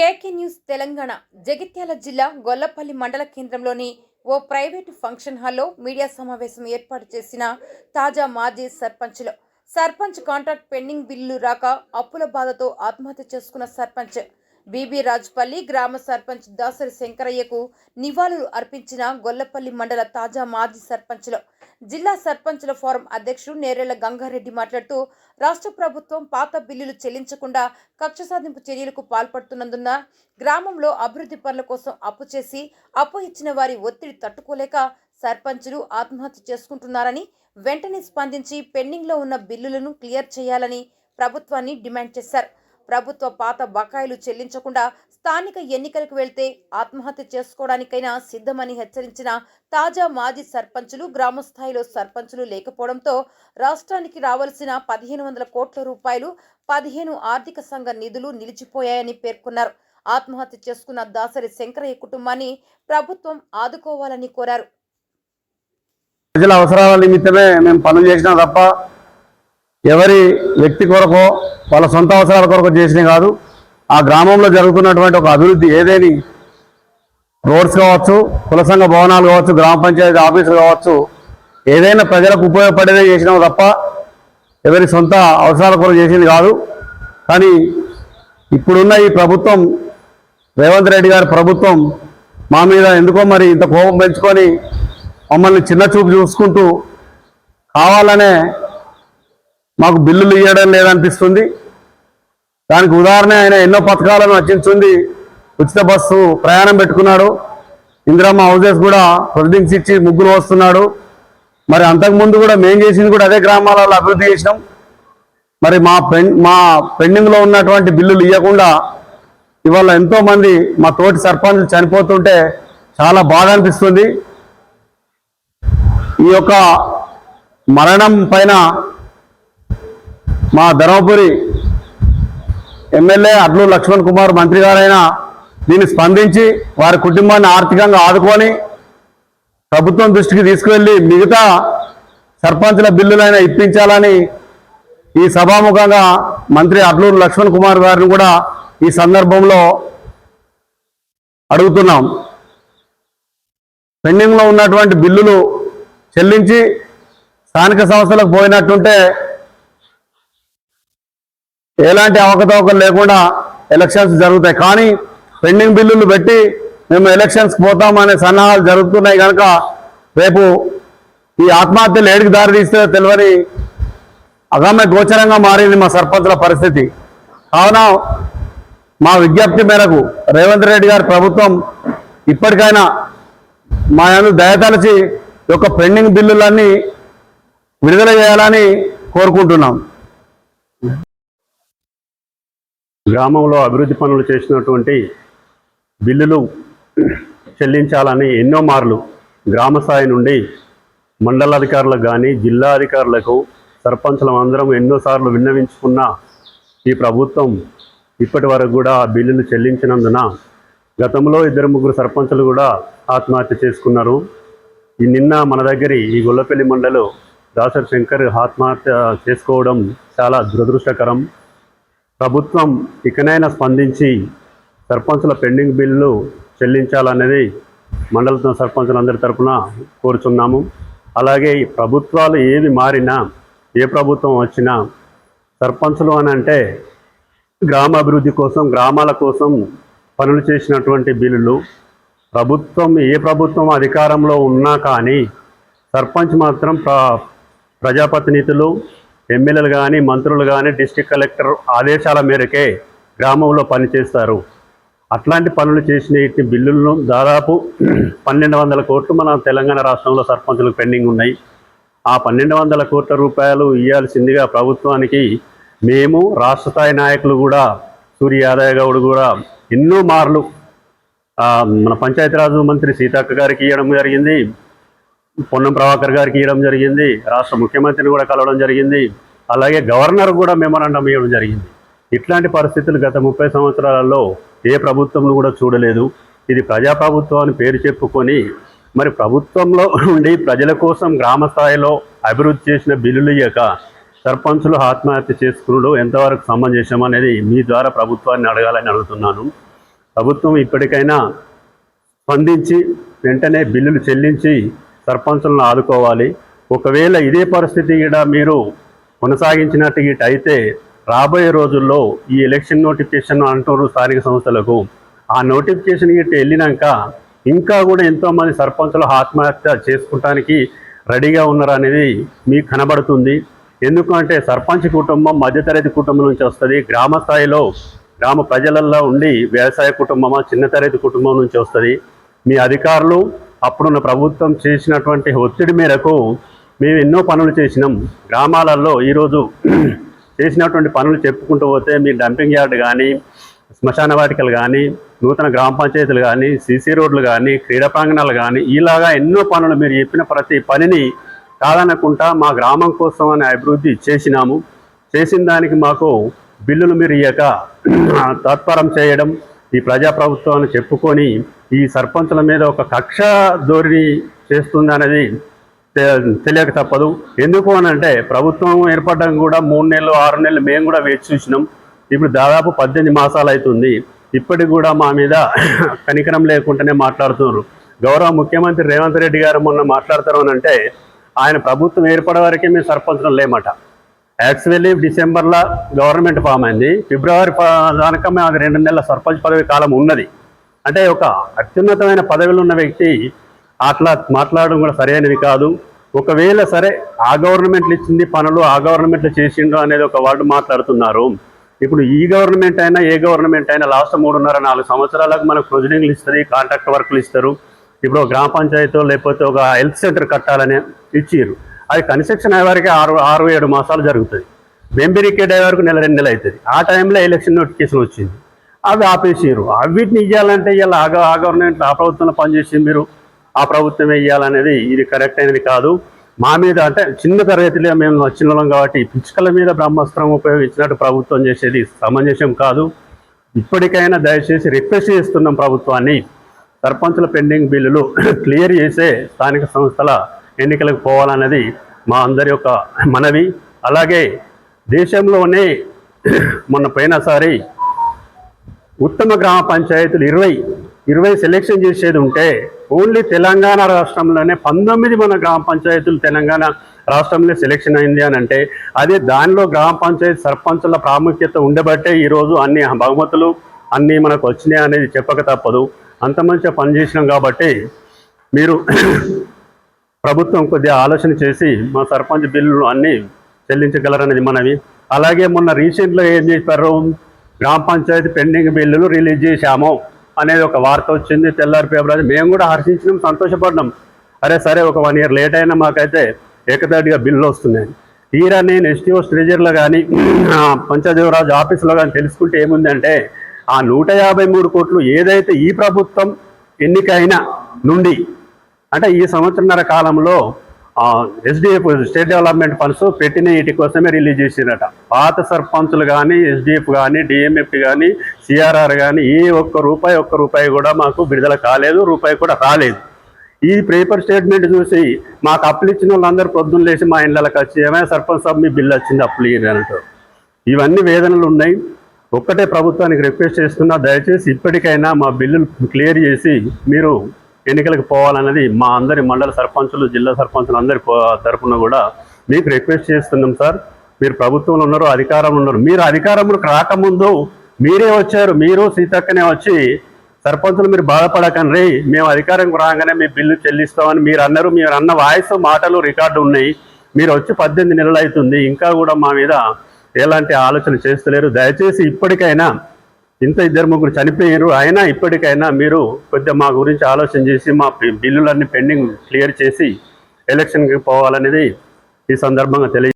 కేకే news Telangana Jagtial జిల్లా గొల్లపల్లి మండల కేంద్రంలోని ఓ ప్రైవేటు ఫంక్షన్ హాల్లో మీడియా సమావేశం ఏర్పాటు చేసిన తాజా మాజీ సర్పంచ్లో. సర్పంచ్ కాంట్రాక్ట్ పెండింగ్ బిల్లులు రాక అప్పుల బాధతో ఆత్మహత్య చేసుకున్న సర్పంచ్ బీబీ రాజుపల్లి గ్రామ సర్పంచ్ దాసరి శంకరయ్యకు నివాళులు అర్పించిన గొల్లపల్లి మండల తాజా మాజీ సర్పంచ్లు. జిల్లా సర్పంచుల ఫోరం అధ్యక్షుడు నేరేళ్ళ గంగారెడ్డి మాట్లాడుతూ రాష్ట్ర ప్రభుత్వం పాత బిల్లులు చెల్లించకుండా కక్ష సాధింపు చర్యలకు పాల్పడుతున్నందున గ్రామంలో అభివృద్ధి పనుల కోసం అప్పు చేసి అప్పు ఇచ్చిన వారి ఒత్తిడి తట్టుకోలేక సర్పంచులు ఆత్మహత్య చేసుకుంటున్నారని వెంటనే స్పందించి పెండింగ్లో ఉన్న బిల్లులను క్లియర్ చేయాలని ప్రభుత్వాన్ని డిమాండ్ చేశారు. ప్రభుత్వ పాత బకాయిలు చెల్లించకుండా స్థానిక ఎన్నికలకు వెళ్తే ఆత్మహత్య చేసుకోవడానికైనా సిద్ధమని హెచ్చరించిన తాజా మాజీ సర్పంచులు గ్రామ స్థాయిలో సర్పంచులు లేకపోవడంతో రాష్ట్రానికి రావాల్సిన పదిహేను వందల కోట్ల రూపాయలు పదిహేను ఆర్థిక సంఘ నిధులు నిలిచిపోయాయని పేర్కొన్నారు. ఆత్మహత్య చేసుకున్న దాసరి శంకరయ్య కుటుంబాన్ని ప్రభుత్వం ఆదుకోవాలని కోరారు. ప్రజల అవసరాల నిమిత్తమే మేము పనులు చేసినా తప్ప ఎవరి వ్యక్తి కొరకో వాళ్ళ సొంత అవసరాల కొరకు చేసినవి కాదు. ఆ గ్రామంలో జరుగుతున్నటువంటి ఒక అభివృద్ధి ఏదేని? రోడ్స్ కావచ్చు కుల సంఘ భవనాలు కావచ్చు గ్రామ పంచాయతీ ఆఫీసులు కావచ్చు ఏదైనా ప్రజలకు ఉపయోగపడేదే చేసినాము తప్ప ఎవరి సొంత అవసరాల కొరకు చేసింది కాదు. కానీ ఇప్పుడున్న ఈ ప్రభుత్వం రేవంత్ రెడ్డి గారి ప్రభుత్వం మా మీద ఎందుకో మరి ఇంత కోపం పెంచుకొని మమ్మల్ని చిన్న చూపు చూసుకుంటూ కావాలనే మాకు బిల్లులు ఇవ్వడం లేదనిపిస్తుంది. దానికి ఉదాహరణ ఆయన ఎన్నో పథకాలను రచించింది ఉచిత బస్సు ప్రయాణం పెట్టుకున్నాడు. ఇందిరమ్మ హౌజెస్ కూడా ప్రొసీడింగ్స్ ఇచ్చి ముగ్గురు వస్తున్నాడు మరి అంతకుముందు కూడా మేం చేసింది కూడా అదే గ్రామాలలో అభివృద్ధి చేసినాం. మరి మా పెన్ మా పెండింగ్లో ఉన్నటువంటి బిల్లులు ఇవ్వకుండా ఇవాళ ఎంతోమంది మా తోటి సర్పంచ్ చనిపోతుంటే చాలా బాధ అనిపిస్తుంది. ఈ యొక్క మరణం పైన మా ధర్మపురి ఎమ్మెల్యే అడ్లు లక్ష్మణ్ కుమార్ మంత్రి గారైన దీన్ని స్పందించి వారి కుటుంబాన్ని ఆర్థికంగా ఆదుకొని ప్రభుత్వం దృష్టికి తీసుకువెళ్ళి మిగతా సర్పంచుల బిల్లులైనా ఇప్పించాలని ఈ సభాముఖంగా మంత్రి అడ్లూరు లక్ష్మణ్ కుమార్ గారిని కూడా ఈ సందర్భంలో అడుగుతున్నాం. పెండింగ్లో ఉన్నటువంటి బిల్లులు చెల్లించి స్థానిక సంస్థలకు పోయినట్టుంటే ఎలాంటి అవకతవకలు లేకుండా ఎలక్షన్స్ జరుగుతాయి. కానీ పెండింగ్ బిల్లులు పెట్టి మేము ఎలక్షన్స్ పోతామనే సన్నాహాలు జరుగుతున్నాయి కనుక రేపు ఈ ఆత్మహత్యలు ఏడికి దారి తీస్తే తెలియని అగమ్య గోచరంగా మారింది మా సర్పంచుల పరిస్థితి. కావున మా విజ్ఞప్తి మేరకు రేవంత్ రెడ్డి గారి ప్రభుత్వం ఇప్పటికైనా మా యందు దయతలచి యొక్క పెండింగ్ బిల్లులన్నీ విడుదల చేయాలని కోరుకుంటున్నాం. గ్రామంలో అభివృద్ధి పనులు చేసినటువంటి బిల్లులు చెల్లించాలని ఎన్నో మార్లు గ్రామ స్థాయి నుండి మండలాధికారులకు కానీ జిల్లా అధికారులకు సర్పంచులం అందరం ఎన్నోసార్లు విన్నవించుకున్న ఈ ప్రభుత్వం ఇప్పటి వరకు కూడా ఆ బిల్లులు చెల్లించినందున గతంలో ఇద్దరు ముగ్గురు సర్పంచులు కూడా ఆత్మహత్య చేసుకున్నారు. ఈ నిన్న మన దగ్గర ఈ గొల్లపల్లి మండలు దాసరి శంకర్ ఆత్మహత్య చేసుకోవడం చాలా దురదృష్టకరం. ప్రభుత్వం ఇకనైనా స్పందించి సర్పంచుల పెండింగ్ బిల్లు చెల్లించాలనేది మండల సర్పంచులందరి తరఫున కోరుచున్నాము. అలాగే ప్రభుత్వాలు ఏది మారినా ఏ ప్రభుత్వం వచ్చినా సర్పంచులు అని అంటే గ్రామాభివృద్ధి కోసం గ్రామాల కోసం పనులు చేసినటువంటి బిల్లులు. ప్రభుత్వం ఏ ప్రభుత్వం అధికారంలో ఉన్నా కానీ సర్పంచ్ మాత్రం ప్ర ప్రజాప్రతినిధులు ఎమ్మెల్యేలు కానీ మంత్రులు కానీ డిస్టిక్ కలెక్టర్ ఆదేశాల మేరకే గ్రామంలో పనిచేస్తారు అట్లాంటి పనులు చేసిన ఈ బిల్లులను దాదాపు పన్నెండు వందల కోట్లు మన తెలంగాణ రాష్ట్రంలో సర్పంచులకు పెండింగ్ ఉన్నాయి. ఆ పన్నెండు వందల కోట్ల రూపాయలు ఇవ్వాల్సిందిగా ప్రభుత్వానికి మేము రాష్ట్ర స్థాయి నాయకులు కూడా సూర్య యాదవ్ గౌడ్ కూడా ఎన్నో మార్లు మన పంచాయతీరాజు మంత్రి సీతక్క గారికి ఇవ్వడం జరిగింది. పొన్నం ప్రభాకర్ గారికి ఇవ్వడం జరిగింది. రాష్ట్ర ముఖ్యమంత్రిని కూడా కలవడం జరిగింది. అలాగే గవర్నర్ కూడా మెమరాండం ఇవ్వడం జరిగింది. ఇట్లాంటి పరిస్థితులు గత ముప్పై సంవత్సరాలలో ఏ ప్రభుత్వంలో కూడా చూడలేదు. ఇది ప్రజాప్రభుత్వం అని పేరు చెప్పుకొని మరి ప్రభుత్వంలో ఉండి ప్రజల కోసం గ్రామ స్థాయిలో అభివృద్ధి చేసిన బిల్లులు ఇయ్యక సర్పంచులు ఆత్మహత్య చేసుకున్నాడు ఎంతవరకు సమంజసం అనేది మీ ద్వారా ప్రభుత్వాన్ని అడగాలని అడుగుతున్నాను. ప్రభుత్వం ఇప్పటికైనా స్పందించి వెంటనే బిల్లులు చెల్లించి సర్పంచులను ఆదుకోవాలి. ఒకవేళ ఇదే పరిస్థితి కూడా మీరు కొనసాగించినట్టు గిట్ అయితే రాబోయే రోజుల్లో ఈ ఎలక్షన్ నోటిఫికేషన్ అంటున్నారు స్థానిక సంస్థలకు. ఆ నోటిఫికేషన్ గిట్ వెళ్ళినాక ఇంకా కూడా ఎంతోమంది సర్పంచులు ఆత్మహత్య చేసుకోవటానికి రెడీగా ఉన్నారు అనేది మీకు కనబడుతుంది. ఎందుకంటే సర్పంచ్ కుటుంబం మధ్యతరగతి కుటుంబం నుంచి వస్తుంది. గ్రామ స్థాయిలో గ్రామ ప్రజలల్లో ఉండి వ్యవసాయ కుటుంబమా చిన్న తరగతి కుటుంబం నుంచి వస్తుంది. మీ అధికారులు అప్పుడున్న ప్రభుత్వం చేసినటువంటి ఒత్తిడి మేరకు మేము ఎన్నో పనులు చేసినాం. గ్రామాలలో ఈరోజు చేసినటువంటి పనులు చెప్పుకుంటూ పోతే మీ డంపింగ్ యార్డ్ కానీ శ్మశాన వాటికలు కానీ నూతన గ్రామ పంచాయతీలు కానీ సీసీ రోడ్లు కానీ క్రీడా ప్రాంగణాలు కానీ ఇలాగా ఎన్నో పనులు మీరు చెప్పిన ప్రతి పనిని కాదనకుండా మా గ్రామం కోసం అని అభివృద్ధి చేసినాము. చేసిన దానికి మాకు బిల్లులు మీరు ఇయ్యక తత్పరం చేయడం ఈ ప్రజాప్రభుత్వాన్ని చెప్పుకొని ఈ సర్పంచుల మీద ఒక కక్ష ధోరణి చేస్తుందనేది తెలియక తప్పదు. ఎందుకు అని అంటే ప్రభుత్వం ఏర్పడడం కూడా మూడు నెలలు ఆరు నెలలు మేము కూడా వేచి చూసినాం. ఇప్పుడు దాదాపు పద్దెనిమిది మాసాలు అవుతుంది. ఇప్పటికి కూడా మా మీద కనికరం లేకుండానే మాట్లాడుతున్నారు. గౌరవ ముఖ్యమంత్రి రేవంత్ రెడ్డి గారు మొన్న మాట్లాడతారు అని అంటే ఆయన ప్రభుత్వం ఏర్పడే వరకే మేము సర్పంచులు లేమట. యాక్చువల్లీ డిసెంబర్లో గవర్నమెంట్ ఫామ్ అయింది. ఫిబ్రవరి ప- మాకు రెండు నెలల సర్పంచ్ పదవి కాలం ఉన్నది. అంటే ఒక అత్యున్నతమైన పదవిలో ఉన్న వ్యక్తి అట్లా మాట్లాడడం కూడా సరైనది కాదు. ఒకవేళ సరే ఆ గవర్నమెంట్లు ఇచ్చింది పనులు ఆ గవర్నమెంట్లు చేసిండ్రు అనేది ఒక వాళ్ళు మాట్లాడుతున్నారు. ఇప్పుడు ఈ గవర్నమెంట్ అయినా ఏ గవర్నమెంట్ అయినా లాస్ట్ మూడున్నర నాలుగు సంవత్సరాలకు మనకు ప్రొసీడింగ్లు ఇస్తుంది కాంట్రాక్ట్ వర్క్లు ఇస్తారు. ఇప్పుడు గ్రామ పంచాయతీ లేకపోతే ఒక హెల్త్ సెంటర్ కట్టాలని ఇచ్చిర్రు. అది కన్స్ట్రక్షన్ అయ్యే వరకు ఆరు ఆరు ఏడు మాసాలు జరుగుతుంది. బెంబిరికేట్ అయ్యే వరకు నెల రెండు నెలలు అవుతుంది. ఆ టైంలో ఎలక్షన్ నోటిఫికేషన్ వచ్చింది. అవి ఆపేసారు అవిటిని ఇవ్వాలంటే ఇలా ఆ ఆ గవర్నమెంట్ ఆ ప్రభుత్వంలో పనిచేసి మీరు. ఆ ప్రభుత్వమే ఇవ్వాలనేది ఇది కరెక్ట్ అయినది కాదు. మా మీద అంటే చిన్న తరగతిలో మేము వచ్చిన కాబట్టి పిచ్చుకల మీద బ్రహ్మాస్త్రం ఉపయోగించినట్టు ప్రభుత్వం చేసేది సమంజసం కాదు. ఇప్పటికైనా దయచేసి రిక్వెస్ట్ చేస్తున్నాం ప్రభుత్వాన్ని. సర్పంచుల పెండింగ్ బిల్లులు క్లియర్ చేసే స్థానిక సంస్థల ఎన్నికలకు పోవాలన్నది మా అందరి యొక్క మనవి. అలాగే దేశంలోనే మొన్న పోయినసారి ఉత్తమ గ్రామ పంచాయతీలు ఇరవై ఇరవై సెలెక్షన్ చేసేది ఉంటే ఓన్లీ తెలంగాణ రాష్ట్రంలోనే పంతొమ్మిది మన గ్రామ పంచాయతీలు తెలంగాణ రాష్ట్రంలో సెలెక్షన్ అయింది అని అంటే అదే దానిలో గ్రామ పంచాయతీ సర్పంచుల ప్రాముఖ్యత ఉండబట్టే ఈరోజు అన్ని బహుమతులు అన్నీ మనకు వచ్చినాయి అనేది చెప్పక తప్పదు. అంత మంచిగా పనిచేసినాం కాబట్టి మీరు ప్రభుత్వం కొద్దిగా ఆలోచన చేసి మా సర్పంచ్ బిల్లులు అన్నీ చెల్లించగలరనేది మనవి. అలాగే మొన్న రీసెంట్లో ఏం చేశారు? గ్రామ పంచాయతీ పెండింగ్ బిల్లులు రిలీజ్ చేశాము అనేది ఒక వార్త వచ్చింది తెల్లారి పేపర్ అది మేము కూడా హర్షించినాం సంతోషపడ్డాం. అరే సరే ఒక వన్ ఇయర్ లేట్ అయినా మాకైతే ఏకదాటిగా బిల్లు వస్తున్నాయి. తీరా నేను ఎస్టీఓ స్ట్రేజర్లో కానీ పంచాయతీరాజ్ ఆఫీసులో కానీ తెలుసుకుంటే ఏముందంటే ఆ నూట యాభై మూడు కోట్లు ఏదైతే ఈ ప్రభుత్వం ఎన్నికైన నుండి అంటే ఈ సంవత్సరన్నర కాలంలో ఎస్డిఎఫ్ స్టేట్ డెవలప్మెంట్ ఫండ్స్ పెట్టిన వీటి కోసమే రిలీజ్ చేసిరట. పాత సర్పంచులు కానీ ఎస్డిఎఫ్ కానీ డిఎంఎఫ్ కానీ సిఆర్ఆర్ కానీ ఏ ఒక్క రూపాయి ఒక్క రూపాయి కూడా మాకు విడుదల కాలేదు రూపాయి కూడా రాలేదు. ఈ పేపర్ స్టేట్మెంట్ చూసి మాకు అప్పులు ఇచ్చిన వాళ్ళందరూ పొద్దున్న లేచి మా ఇళ్ళకి వచ్చి ఏమైనా సర్పంచ్ సాబ్ మీ బిల్లు వచ్చింది అప్పులు ఇయ్యండి అంటారు. ఇవన్నీ వేదనలు ఉన్నాయి. ఒక్కటే ప్రభుత్వానికి రిక్వెస్ట్ చేస్తున్నా దయచేసి ఇప్పటికైనా మా బిల్లులు క్లియర్ చేసి మీరు ఎన్నికలకు పోవాలన్నది మా అందరి మండల సర్పంచులు జిల్లా సర్పంచులు అందరి తరఫున కూడా మీకు రిక్వెస్ట్ చేస్తున్నాం సార్. మీరు ప్రభుత్వంలో ఉన్నారు అధికారంలో ఉన్నారు. మీరు అధికారంలోకి రాకముందు మీరే వచ్చారు. మీరు సీతక్కనే వచ్చి సర్పంచులు మీరు బాధపడకండి. మేము అధికారంకి రాగానే మీ బిల్లు చెల్లిస్తామని మీరు అన్నారు. మీరు అన్న వాయిస్ మాటలు రికార్డు ఉన్నాయి. మీరు వచ్చి పద్దెనిమిది నెలలు అవుతుంది. ఇంకా కూడా మా మీద ఎలాంటి ఆలోచన చేస్తలేరు. దయచేసి ఇప్పటికైనా ఇంత ఇద్దరు ముగ్గురు చనిపోయారు. అయినా ఇప్పటికైనా మీరు కొద్దిగా మా గురించి ఆలోచన చేసి మా బిల్లులన్నీ పెండింగ్ క్లియర్ చేసి ఎలక్షన్కి పోవాలనేది ఈ సందర్భంగా తెలియ